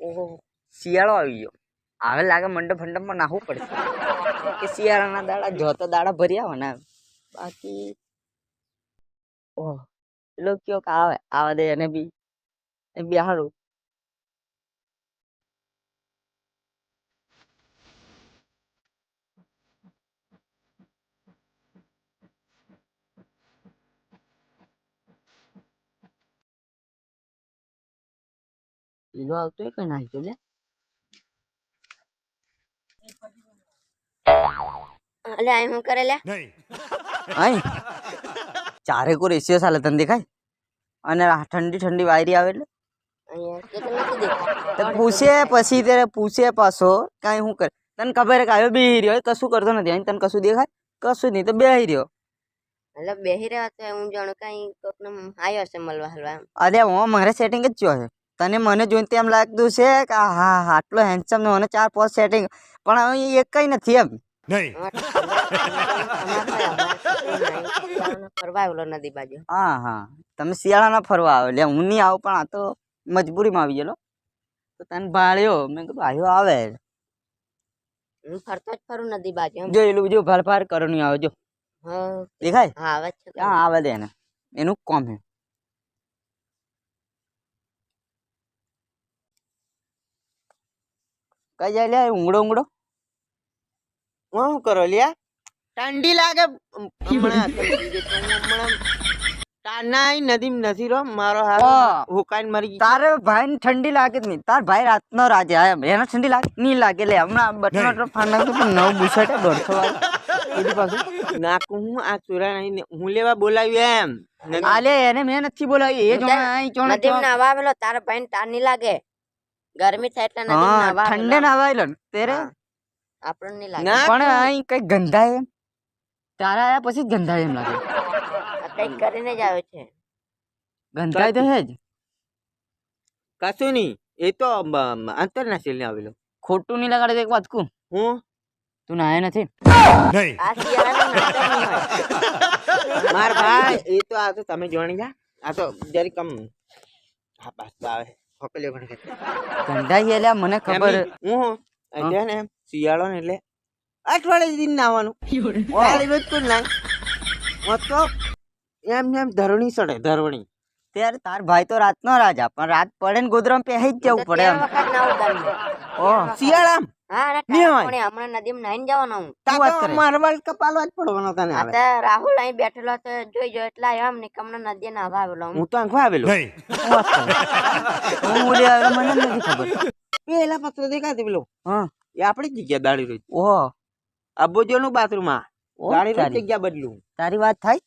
ઓહો, શિયાળો આવી ગયો. હવે લાગે મંડપ મંડપમાં નાહવું પડશે. કે શિયાળાના દાડા જોતા દાડા ભરી ને બાકી ઓહ એટલો કયો કે આવે, આવા દે એને બી. એ બી લીલો આવતો હોય કઈ નાખી લે અલે આય હું કરે લે આય ચારે કો એસીઓ ચાલે તને દેખાય અને આ ઠંડી ઠંડી વાયરી આવે એટલે તો. તો પૂછે પછી ત્યારે પૂછે પાછો કાંઈ હું કરે તને ખબર કે આવ્યો બેહી રહ્યો કશું કરતો નથી અહીં તને કશું દેખાય કશું નહીં તો બેહી રહ્યો એટલે બેહી રહ્યા તો હું જાણું કઈ કોકને આવ્યો હશે મળવા હલવા એમ. અરે હું મારે સેટિંગ જ થયો છે તને મને જોઈને તેમ લાગતું છે કે આ હા હા આટલો હેન્ડસમ ને મને ચાર પાંચ સેટિંગ પણ હવે એક કઈ નથી એમ ફરવા- નહીં. આવેલો નદી બાજુ હા હા તમે શિયાળાના ફરવા આવે એટલે હું નહીં આવું પણ આ તો મજબૂરીમાં આવી ગયેલો તો તને ભાળ્યો મેં કીધું આવ્યો આવે હું ફરતો જ ફરું નદી બાજુ જો એલું બધું ભાર ભાર કરો નહીં આવે જો હા દેખાય હા આવે જ છે ક્યાં આવે દે એને એનું કોમ છે કઈ જાય લ્યા ઊંઘડો ઊંઘડો હું શું કરો લ્યા? ઠંડી લાગે હમણાં તાનાય નદી નથી રો મારો હાથ હુકાઈને મરી ગઈ તારે ભાઈ ને ઠંડી લાગે જ નહીં. તાર ભાઈ રાતનો રાજે આ એને ઠંડી લાગે નહીં લાગે. લે હમણાં બટનો તો ફાન નાખતો પણ નવ બુસટ દોઢસો વાળું પાછું નાખું હું આ ચોરા નહીં હું લેવા બોલાવ્યું એમ. આલે એને મેં નથી બોલાવી એ જોણે અહીં આવેલો તારા ભાઈ ને તાર નહીં લાગે. ગરમી થાય એટલે નદી નવા ઠંડે ના. આવેલો તેરે આપણને નહીં લાગે. પણ અહીં કઈ ગંધાય તારા આયા પછી જ ગંધાય એમ લાગે. આ કંઈક કરીને જ આવ્યો છે. ગંધાય તો હે જ. કશું નહીં. એ તો આંતરરાષ્ટ્રીય આવેલો ખોટું નહીં લગાડે તો એક વાત કું હું? તું નાય નથી? માર ભાઈ એ તો આ તો તમે જોણી જા. આ તો જરી કમ હા બસ આવે. ફોકલ્યો ઘણી ખરી. ગંધાય એટલે મને ખબર હું એટલે ને શિયાળો ને એટલે અઠવાડિયે દિન નાવાનું. ખાલી બિલકુલ ના તો એમ ને એમ ધરણી સડે ધરણી ત્યારે તાર ભાઈ તો રાતનો રાજા પણ રાત પડે ને ગોદરામાં પહેરી જ જવું પડે શિયાળા એમ શિયાળામ? રાહુલ અહીં બેઠેલો જોઈ જો એટલા એમ ને કમનો નદી નાવા આવેલો. હું. હું તો આંખવા આવેલો મને નથી ખબર. પેલા પત્ર દેખાતી પેલો. હા. એ આપણી જગ્યા દાડી રોજ ઓહો. અબોજો નું બાથરૂમ આ દાડી જગ્યા બદલું. તારી વાત થાય?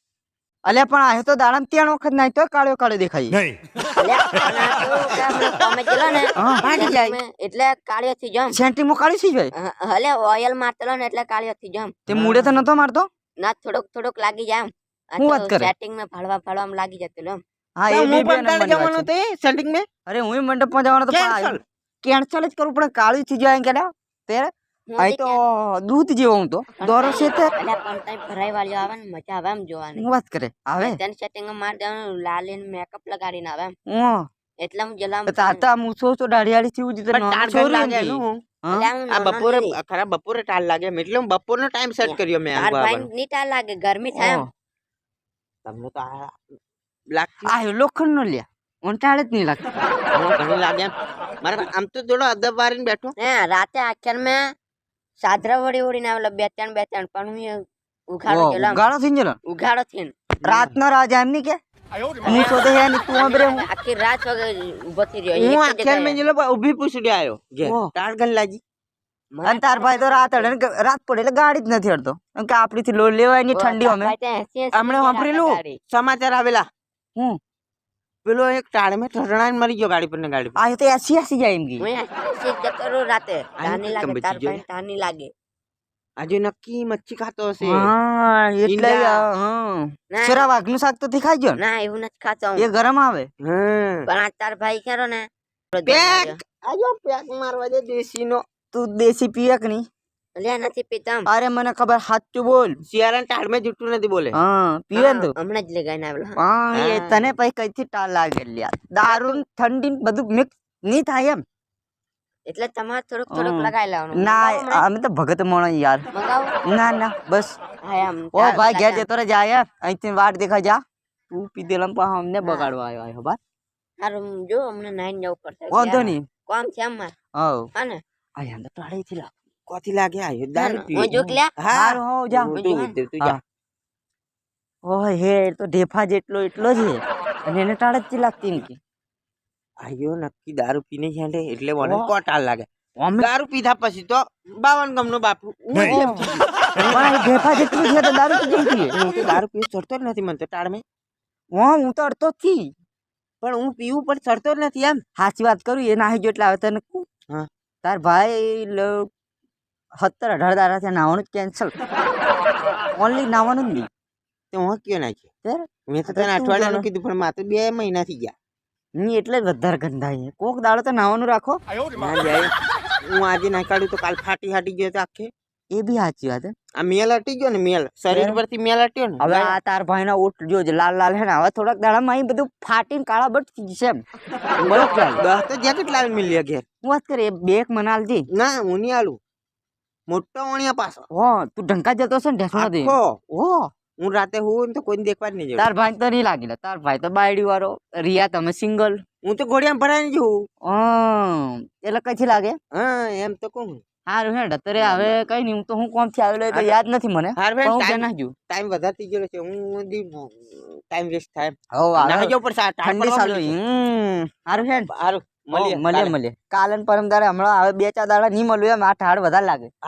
અલ્યા પણ આ તો દાડામાં ત્રણ વખત નાય તો કાળો કાળો દેખાય. અલ્યા, અને આ કેવું કે હમણાં તમે ગયેલો ને ફાટી જાય એટલે કાળિયો થી જમ. સેન્ટિંગ કાળી સી જાય? હલે ઓઇલ મારતેલો ને એટલે કાળિયો થી જમ. તે મૂળે તો નતો મારતો? ના થોડોક થોડોક લાગી જાય હું વાત કરે? સેટિંગમાં ફાળવા ફાળવામાં લાગી જતો એમ. હા એ બી બે પણ વાત જવાનું. તે સેટિંગ મે? અરે હું મંડપમાં જવાનો તો કેન્સલ. કેન્સલ જ કરવું પડે કાળી થઈ જાય તો દૂધ જેવો હું તો. પણ દોરો છે તે પણ તઈ ભરાઈ વાળી આવે ને મજા આવે એમ જોવાની. હું વાત કરે આવે? તેને સેટિંગ માર દેવાનું લાલીન મેકઅપ લગાડીને આવે એમ. હું. એટલે હું જલામ તો તાર તો આમ ઊંચો ઊંચો દાઢિયાળી થી ઉજી તો પણ નાનો ટાળ છોરી લાગે હું. આ બપોરે ખરા બપોરે ટાળ લાગે એટલે હું બપોરનો ટાઈમ સેટ કર્યો મેં તાર ભાઈ ની ટાળ લાગે ગરમી થાય તમને તો આ લાગતી? આ લોખંડ નો લ્યા ઊંટાળે જ નહીં લાગતી. ઘણી લાગે મારે આમ તો થોડો અદબ વારીને બેઠો. હે રાતે આખ્યાન મેં સાદરા વળી વળીને આવેલો બે ત્રણ બે ત્રણ પણ હું ઉઘાડો ઓહ, ઉઘાડો એમ. ઉગાડો થઈ ગયેલો? ઉઘાડો થઈને. રાતનો રાજા એમ નહીં કે? હું તો હે ની તું અબરે હું. આખી રાત વગર ઊભો થઈ રહ્યો. હું એક મેં. જેલો ઊભી પૂછડી આવ્યો ઘેર. ઓહ. ટાળ ગન લાગી. મને અને તાર ભાઈ તો રાત અડે રાત પડે એટલે ગાડી જ નથી અડતો. કે આપડી થી લોડ લેવાયની ઠંડી અમે. ભાઈ ત્યાં 80 80 હમણાં વાપરેલું સમાચાર આવેલા. હું પેલો એક ટાળ મેં ઠરણાઈને મરી ગયો ગાડી પર ને ગાડી પર. આ તો એસી એસી જાય એમ ગઈ હું અહીંયા 80 જ જતો રહું રાતે? તાની કેમ લાગે બચી તાર ગયો? ભાઈ તાની લાગે. આજે નક્કી મચ્છી ખાતો હશે. હા એટલે ઈંડા. હા. ના. શેરા વાઘનું શાક તો થી ખાઈ ગયો ને? ના એવું નથી ખાતો હું. એ ગરમ આવે? હમ. પણ આ તાર ભાઈ ખરો ને. પેક! આજો પેક મારવા દે દેશી નો તું દેશી પીએ કે નહીં લ્યા નથી પીતા એમ. અરે મને ખબર સાચું બોલ શિયાળા ટાળ મેં જૂઠું નથી બોલે હા પીએ ને તું હમણાં જ લગાઈને આવેલો હા એ હા. તને પછી કઈ થી ટાળ લાગે લ્યા દારૂ ને ઠંડી ને બધું મિક્સ નહીં થાય એમ એટલે તમારે થોડુંક થોડુંક હમ. લગાઈ લેવાનું ના મંગાવો હમણાં? અમે તો ભગત મોણો યાર મંગાવો ના ના બસ હા એમ ઓ ચાલ, ભાઈ ઘેર લગાડ. જતો રે જા યાર અહીંથી વાટ દેખા જા તું પીધેલા પા અમને બગાડવા આવ્યો આવ્યો બા હારું જો અમને નાઈન જવું પડશે વાંધો યાર. નહીં કોમ છે અમાર હવ હા ને આ યાર તો ટાળી થી લાગ કોથી લાગે આયો દારૂ હું પીવે જોક લ્યા હો જા તું- જા ઓય હે તો ઢેફા જેટલો એટલો છે અને એને ટાળ જ લાગતી ને આયો નક્કી દારૂ પીને છાંટે એટલે મને. કોટાલ લાગે દારૂ પીધા પછી તો બાવન બાપુ હું છું. પણ એ ઢેફા જેટલું છે તો દારૂ તો જેમ હું તો દારૂ પીવું ચડતો જ નથી મને તો ટાળમે। હા હું તો અડતો જ થી। પણ હું પીવું પણ ચડતો જ નથી એમ। સાચી વાત કરું એ નાહી જો એટલે આવે તને તાર ભાઈ લ- સત્તર અઢાર દાડા થયા નાવાનું જ કેન્સલ ઓનલી નાવાનું જ નહીં. તો હું કયો નાખ્યો? ત્યારે? મેં તો તને અઠવાડિયાનું કીધું પણ તો બે મહિના થઈ ગયા. નહીં એટલે જ વધારે ગંધાય કોક દાડો તો નાવાનું રાખો. ના જાય હું આજે ના કાઢું તો કાલ ફાટી ફાટી ગયો તો આખે. એ બી સાચી વાત આ મેલ હટી ગયો ને મેલ. શરીર પરથી મેલ હટ્યો ને. હવે આ તાર ભાઈ ના ઓટ જો લાલ લાલ હે ને હવે થોડાક દાડામાં અહીં બધું ફાટીને કાળા બટ થઈ જશે એમ. ચાલ દસ તો જેકેટ લાવીને મિલ્યા ઘેર? હું વાત કરે બે એક મનાલ જી ના હું નહીં આલું. મોટો વણિયા પાછો. હો તું ઢંકા જતો છે ને ઢેસણો દે. આખો. ઓ હું રાતે હું તો કોઈને દેખવા નહીં જવું તાર ભાઈ તો નહીં લાગેલા તાર ભાઈ તો બાયડી વાળો. રિયા તમે સિંગલ. હું તો ઘોડિયામાં ભરાઈને જવું એટલે કઈથી લાગે? હા એમ તો કહું હારું હેડ અત્યારે હવે કઈ નહીં હું તો હું કોમથી આવેલો તો યાદ નથી મને. હાર ભાઈ હું ટાઈમ નાખ્યું ટાઈમ વધારતી ગયો છે. હું ટાઈમ વેસ્ટ થાય હો ના આવે. જવું આ ટાઈમ ઠંડી. હમ. હારું હેડ. હારું મળીએ મળીએ. મળીએ. કાલે પરમ દાડે હમણાં હવે બે ચાર દાડા નહીં મળ્યું એમ. આ ઠાડ વધારે લાગે.